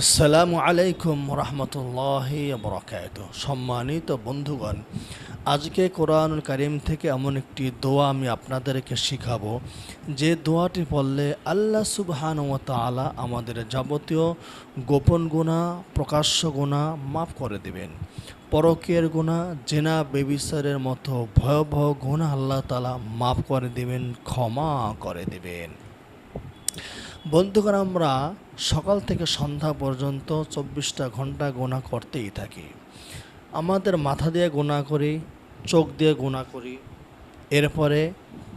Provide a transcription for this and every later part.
আসসালামু আলাইকুম রহমতুল্লাহ বরকাত সম্মানিত বন্ধুগণ, আজকে কোরআনুল কারিম থেকে এমন একটি দোয়া আমি আপনাদেরকে শিখাবো। যে দোয়াটি পড়লে আল্লাহ সুবহান ও তালা আমাদের যাবতীয় গোপন গুণা প্রকাশ্য গুণা মাফ করে দেবেন। পরকের গুণা জেনা বেবিসারের মতো ভয়াবহ গুণা আল্লাহ তালা মাফ করে দেবেন, ক্ষমা করে দেবেন। বন্ধুগণ, আমরা সকাল থেকে সন্ধ্যা পর্যন্ত চব্বিশটা ঘণ্টা গোনা করতেই থাকি। আমাদের মাথা দিয়ে গোনা করি, চোখ দিয়ে গোনা করি, এরপরে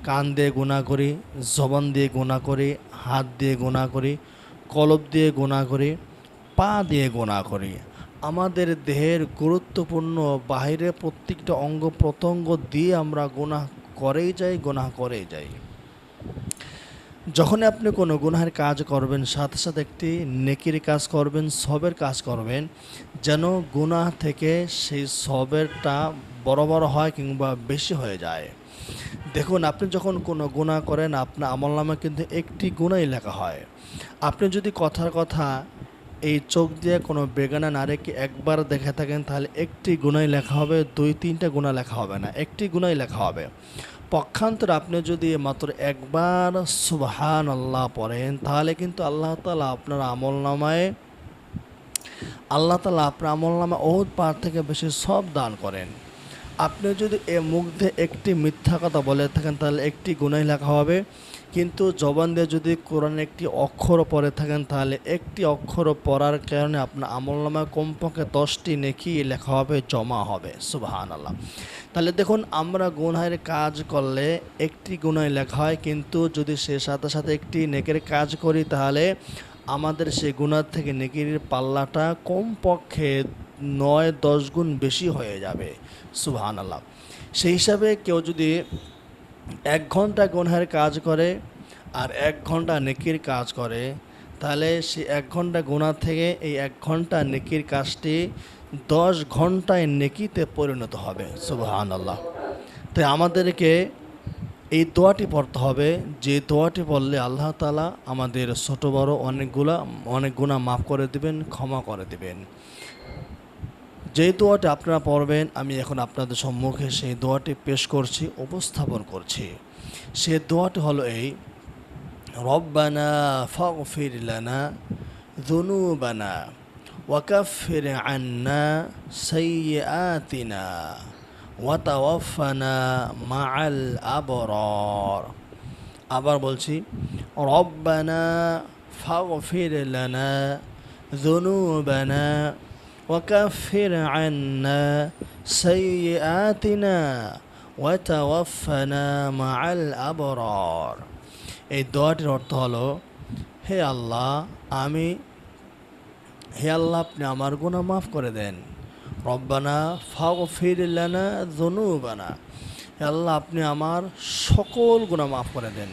কান দিয়ে গোনা করি, জবান দিয়ে গোনা করি, হাত দিয়ে গোনা করি, কলব দিয়ে গোনা করি, পা দিয়ে গোনা করি। আমাদের দেহের গুরুত্বপূর্ণ বাইরে প্রত্যেকটা অঙ্গ প্রত্যঙ্গ দিয়ে আমরা গোনা করেই যাই গোনা করেই যাই। যখনই আপনি কোনো গুনাহের কাজ করবেন, সাথে সাথে একটি নেকির কাজ করবেন, সবের কাজ করবেন, যেন গুনাহ থেকে সেই সবেরটা বড় বড় হয় কিংবা বেশি হয়ে যায়। দেখুন, আপনি যখন কোনো গুনাহ করেন, আপনার আমল নামে কিন্তু একটি গুণাই লেখা হয়। আপনি যদি কথার কথা এই চোখ দিয়ে কোনো বেগানা নারীকে একবার দেখে থাকেন, তাহলে একটি গুণাই লেখা হবে দুই তিনটা গুণা লেখা হবে না, একটি গুণাই লেখা হবে। পক্ষান্তর আপনি যদি মাত্র একবার সুবহান আল্লাহ পড়েন, তাহলে কিন্তু আল্লাহ তালা আপনার আমল নামায় আল্লাহ তালা আপনার আমল নামায় বহুত পার থেকে বেশি সব দান করেন। আপনি যদি এ মুখ একটি মিথ্যা কথা বলে থাকেন, তাহলে একটি গুনাই লেখা হবে। কিন্তু জবান দিয়ে যদি কোরআন একটি অক্ষর পড়ে থাকেন, তাহলে একটি অক্ষর পড়ার কারণে আপনার আমল নামায় কমপক্ষে দশটি নেকি লেখা হবে, জমা হবে। সুবাহান আল্লাহ তাহলে দেখুন, আমরা গুনাহের কাজ করলে একটি গুনায় লেখা হয়, কিন্তু যদি সে সাথে সাথে একটি নেকের কাজ করি, তাহলে আমাদের সেই গুণার থেকে নেকির পাল্লাটা কমপক্ষে নয় দশ গুণ বেশি হয়ে যাবে। সুবহান আল্লাহ সেই হিসাবে কেউ যদি এক ঘণ্টা গুনহের কাজ করে আর এক ঘণ্টা নেকির কাজ করে, তাহলে সে এক ঘণ্টা গুণা থেকে এই এক ঘণ্টা নেকির কাজটি দশ ঘন্টায় নেকিতে পরিণত হবে। সুবহান আল্লাহ তাই আমাদেরকে এই দোয়াটি পড়তে হবে। যে দোয়াটি পড়লে আল্লাহ তালা আমাদের ছোটো বড় অনেকগুলা, অনেক গুণা মাফ করে দিবেন, ক্ষমা করে দিবেন। যেই দোয়াটি আপনারা পড়বেন, আমি এখন আপনাদের সম্মুখে সেই দোয়াটি পেশ করছি, উপস্থাপন করছি। সে দোয়াটি হলো এই, রব্বানা ফাগফির লানা ওয়াকাফির আন্না সাইয়্যাতিনা ওয়াতাওয়াফানা মাআল আবরার। আবার বলছি, রব্বানা ফাগফির লানা যুনুবানা وكفر عنا سيئاتنا وتوفنا مع الأبرار এই দোয়াটির অর্থ হলো হে আল্লাহ আমি হে আল্লাহ আপনি আমার গুনাহ মাফ করে দেন রব্বানা ফাগফির লানা যুনুবানা হে আল্লাহ আপনি আমার সকল গুনাহ মাফ করে দেন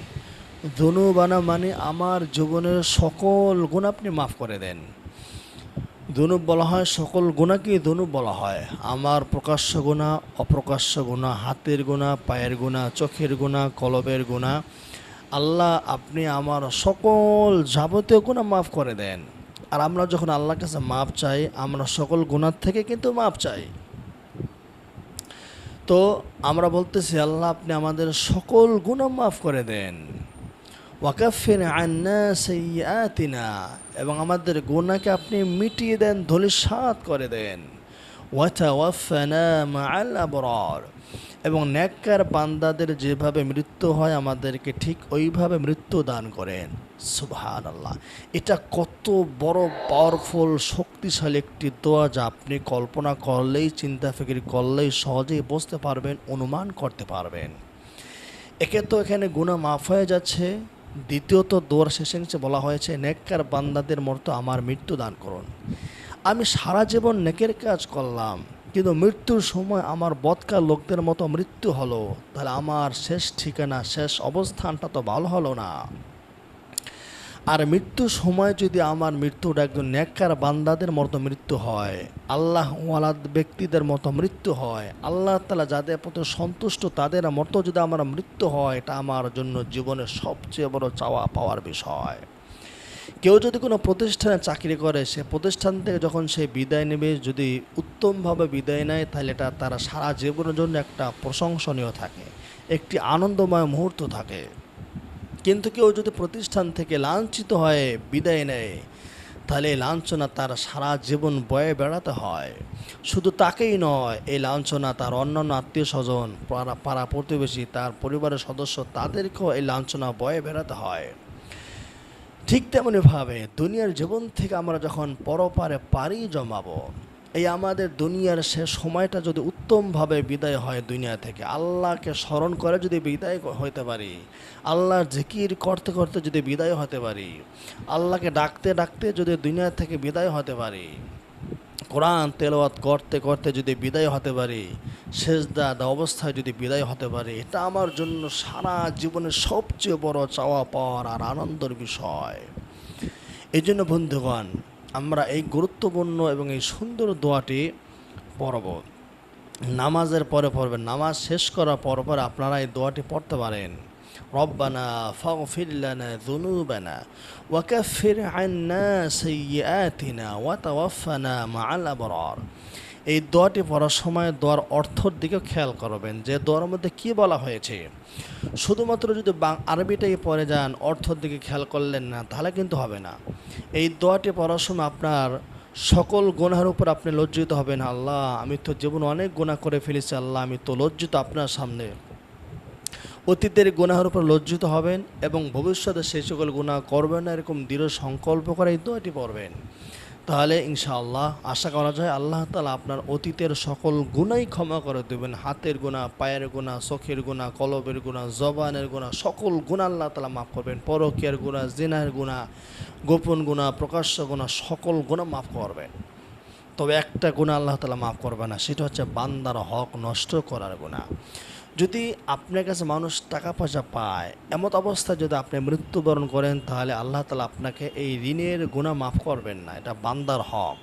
যুনুবানা মানে আমার জীবনের সকল গুণ আপনি মাফ করে দেন ধনুব বলা হয়, সকল গুণাকেই ধনুব বলা হয়। আমার প্রকাশ্য গুণা, অপ্রকাশ্য গুণা, হাতের গুণা, পায়ের গুণা, চোখের গুণা, কলবের গুণা। আল্লাহ আপনি আমার সকল যাবতীয় গুণা মাফ করে দেন। আর আমরা যখন আল্লাহর কাছে মাপ চাই, আমরা সকল গুণার থেকে কিন্তু মাপ চাই। তো আমরা বলতেছি, আল্লাহ আপনি আমাদের সকল গুণা মাফ করে দেন। ওয়াকাফির আন্না সৈয়াতিনা এবং আমাদের গোনাকে আপনি মিটিয়ে দেন ধলিসাত করে দেন। এবং ন্যাক্কার বান্দাদের যেভাবে মৃত্যু হয়, আমাদেরকে ঠিক ওইভাবে মৃত্যু দান করেন। সুবহান আল্লাহ এটা কত বড় পাওয়ারফুল শক্তিশালী একটি দোয়া যা আপনি কল্পনা করলেই, চিন্তা ফিকির করলেই সহজেই বুঝতে পারবেন, অনুমান করতে পারবেন। একে তো এখানে গুণা মাফ হয়ে যাচ্ছে। দ্বিতীয়ত দোয়ার শেষে নিচে বলা হয়েছে, নেককার বান্দাদের মতো আমার মৃত্যু দান করুন। আমি সারা জীবন নেকের কাজ করলাম, কিন্তু মৃত্যুর সময় আমার বৎকার লোকদের মতো মৃত্যু হলো। তাহলে আমার শেষ ঠিকানা, শেষ অবস্থানটা তো ভালো হলো না। আর মৃত্যুর সময় যদি আমার মৃত্যুটা একজন ন্যাক্কার বান্দাদের মতো মৃত্যু হয়, আল্লাহ ওয়ালাদ ব্যক্তিদের মতো মৃত্যু হয়, আল্লাহ তালা যাদের প্রতি সন্তুষ্ট তাদের মতো যদি আমার মৃত্যু হয়, এটা আমার জন্য জীবনের সবচেয়ে বড় চাওয়া পাওয়ার বিষয়। কেউ যদি কোনো প্রতিষ্ঠানে চাকরি করে, সে প্রতিষ্ঠান থেকে যখন সে বিদায় নেবে, যদি উত্তমভাবে বিদায় নেয়, তাহলে এটা তারা সারা জীবনের জন্য একটা প্রশংসনীয় থাকে, একটি আনন্দময় মুহূর্ত থাকে। কিন্তু কেউ যদি প্রতিষ্ঠান থেকে লাঞ্ছিত হয়ে বিদায় নেয়, তাহলে এই লাঞ্ছনা তার সারা জীবন বয়ে বেড়াতে হয়। শুধু তাকেই নয়, এই লাঞ্ছনা তার অন্যান্য আত্মীয় স্বজন পাড়া পাড়া প্রতিবেশী, তার পরিবারের সদস্য, তাদেরকেও এই লাঞ্ছনা বয়ে বেড়াতে হয়। ঠিক তেমনিভাবে দুনিয়ার জীবন থেকে আমরা যখন পরপারে পাড়ি জমাবো এই আমাদের দুনিয়ার সে সময়টা যদি উত্তমভাবে বিদায় হয় দুনিয়া থেকে, আল্লাহকে স্মরণ করে যদি বিদায় হইতে পারি, আল্লাহর জিকির করতে করতে যদি বিদায় হতে পারি, আল্লাহকে ডাকতে ডাকতে যদি দুনিয়া থেকে বিদায় হতে পারি, কোরআন তেলাওয়াত করতে করতে যদি বিদায় হতে পারি শেষদা অবস্থায় যদি বিদায় হতে পারি, এটা আমার জন্য সারা জীবনের সবচেয়ে বড় চাওয়া পাওয়ার আর আনন্দের বিষয়। এই জন্য বন্ধুগণ আমরা এই গুরুত্বপূর্ণ এবং এই সুন্দর দোয়াটি পড়ব। নামাজের পরে পড়বেন। নামাজ শেষ করার পর পর আপনারা এই দোয়াটি পড়তে পারেন। রব্বানা ফাগফির লানা যুনুবানা ওয়া কাফির আন্না সাইয়্যাতিনা ওয়া তাওয়াফানা মাআল আবরার। এই দোয়াটি পড়ার সময় দোয়ার অর্থর দিকে খেয়াল করবেন, যে দোয়ার মধ্যে কি বলা হয়েছে। শুধুমাত্র যদি আরবিটাই পড়ে যান, অর্থর দিকে খেয়াল করলেন না, তাহলে কিন্তু হবে না। এই দোয়াটি পড়ার সময় আপনার সকল গুনাহের উপর আপনি লজ্জিত হবেন। আল্লাহ, আমি তো জীবন অনেক গুনাহ করে ফেলেছি, আল্লাহ, আমি তো লজ্জিত আপনার সামনে। অতীতের গুনাহের উপর লজ্জিত হবেন এবং ভবিষ্যতে সেই সকল গুণা করবেন না, এরকম দৃঢ় সংকল্প করে এই দোয়াটি পড়বেন। তাহলে ইনশাআল্লাহ আশা করা যায় আল্লাহ তালা আপনার অতীতের সকল গুণাই ক্ষমা করে দেবেন। হাতের গুণা পায়ের গুণা চোখের গুণা কলবের গুণা জবানের গুণা সকল গুণা আল্লাহ তালা মাফ করবেন। পরকীয়ার গুণা জিনার গুণা গোপন গুণা প্রকাশ্য গুণা সকল গুণা মাফ করবেন। তবে একটা গুণা আল্লাহ তালা মাফ করবে না, সেটা হচ্ছে বান্দার হক নষ্ট করার গুণা যদি আপনার কাছে মানুষ টাকা পয়সা পায়, এমত অবস্থায় যদি আপনি মৃত্যুবরণ করেন, তাহলে আল্লাহ তালা আপনাকে এই ঋণের গুণা মাফ করবেন না। এটা বান্দার হক।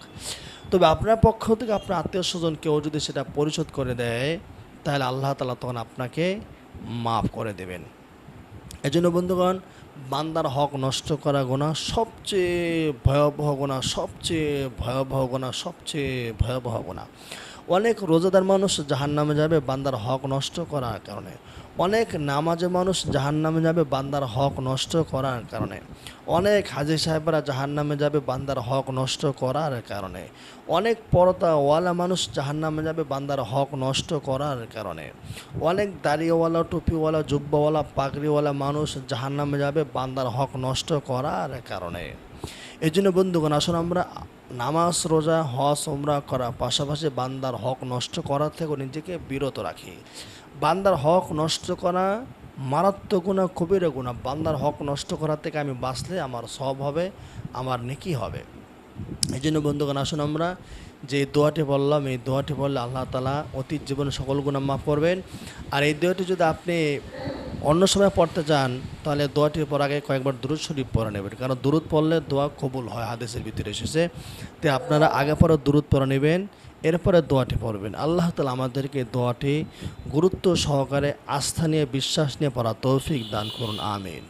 তবে আপনার পক্ষ থেকে আপনার আত্মীয় স্বজন কেউ যদি সেটা পরিশোধ করে দেয়, তাহলে আল্লাহ তালা তখন আপনাকে মাফ করে দেবেন। এই জন্য বন্ধুগণ, বান্দার হক নষ্ট করা গোনা সবচেয়ে ভয়াবহ গোনা সবচেয়ে ভয়াবহ গোনা সবচেয়ে ভয়াবহ গোনা অনেক রোজাদার মানুষ জাহান নামে যাবে, বান্দার হক নষ্ট করার কারণে। অনেক নামাজে মানুষ জাহান নামে যাবে, বান্দার হক নষ্ট করার কারণে। অনেক হাজি সাহেবরা জাহান নামে যাবে, বান্দার হক নষ্ট করার কারণে। অনেক পরতাওয়ালা মানুষ জাহান নামে যাবে, বান্দার হক নষ্ট করার কারণে। অনেক দাড়িওয়ালা, টুপিওয়ালা, জুব্বাওয়ালা, পাগড়িওয়ালা মানুষ জাহান নামে যাবে, বান্দার হক নষ্ট করার কারণে। এই জন্য বন্ধুগণ, আসুন আমরা নামাজ, রোজা, হজ ওমরা করা, পাশাপাশি বান্দার হক নষ্ট করার থেকে নিজেকে বিরত রাখি। বান্দার হক নষ্ট করা মারাত্মক গুণা কবির গুণা। বান্দার হক নষ্ট করার থেকে আমি বাঁচলে আমার সব হবে, আমার নেকি হবে। এই জন্য বন্ধুগণ, আসুন আমরা যে দোয়াটি বললাম, এই দোয়াটি বললে আল্লাহ তালা অতীত জীবনে সকল গুণা মাফ করবেন। আর এই দোয়াটি যদি আপনি অন্য সময় পড়তে চান তাহলে দোয়াটির পর আগে কয়েকবার দূরত শরীফ পড়া নেবেন। কারণ দূরত পড়লে দোয়া কবুল হয়, হাদিসের ভিতরে এসেছে। তো আপনারা আগে পরে দূরত পড়া নেবেন, এরপরে দোয়াটি পড়বেন। আল্লাহ তালা আমাদেরকে দোয়াটি গুরুত্ব সহকারে আস্থা নিয়ে, বিশ্বাস নিয়ে পড়া তৌফিক দান করুন, আমিন।